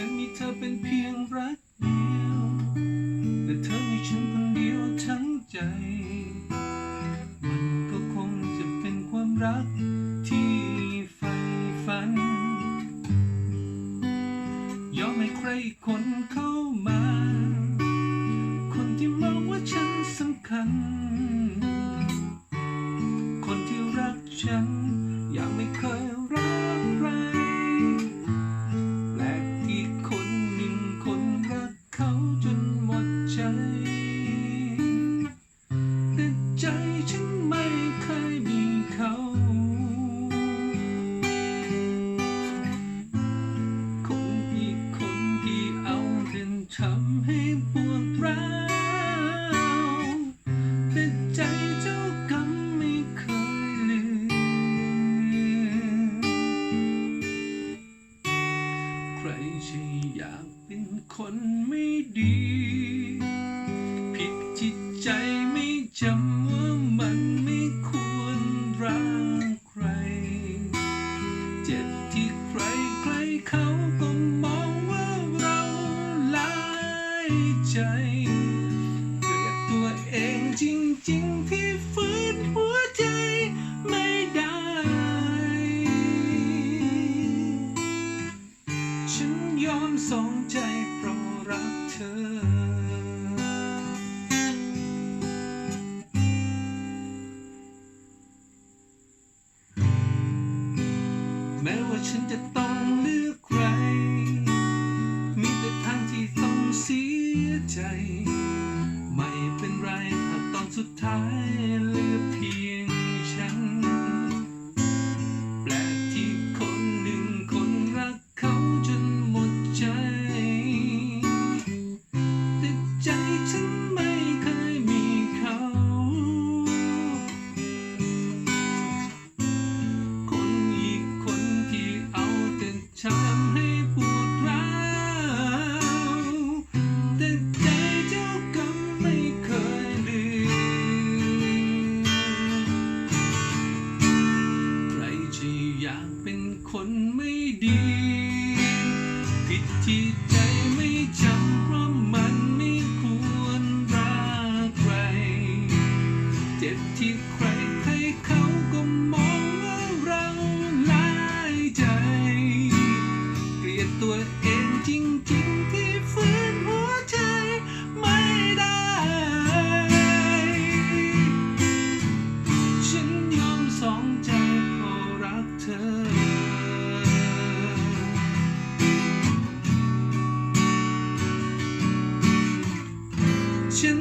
ฉันมีเธอเป็นเพียงรักเดียวและเธอมีฉันคนเดียวทั้งใจ มันก็คงจะเป็นความรักที่ใฝ่ฝัน ยอมให้ใครคนเข้ามา คนที่มองว่าฉันสำคัญ คนที่รักฉัน วดร้วแต่ใจเจ้ากำไม่เคยลืม ใครจะอยากเป็นคนไม่ดี สองใจเพราะรักเธอ แม้ว่าฉันจะต้องเลือกใคร มีแต่ทางที่ต้องเสียใจ ไม่เป็นไรถ้าตอนสุดท้าย เป็นคนไม่ดี ผิดที่ใจไม่จำเพราะมันไม่ควรรักใคร เจ็บที่ใครใครเขาก็มองว่าเราลายใจ เกลียดตัวเองจริงๆที่ ฉั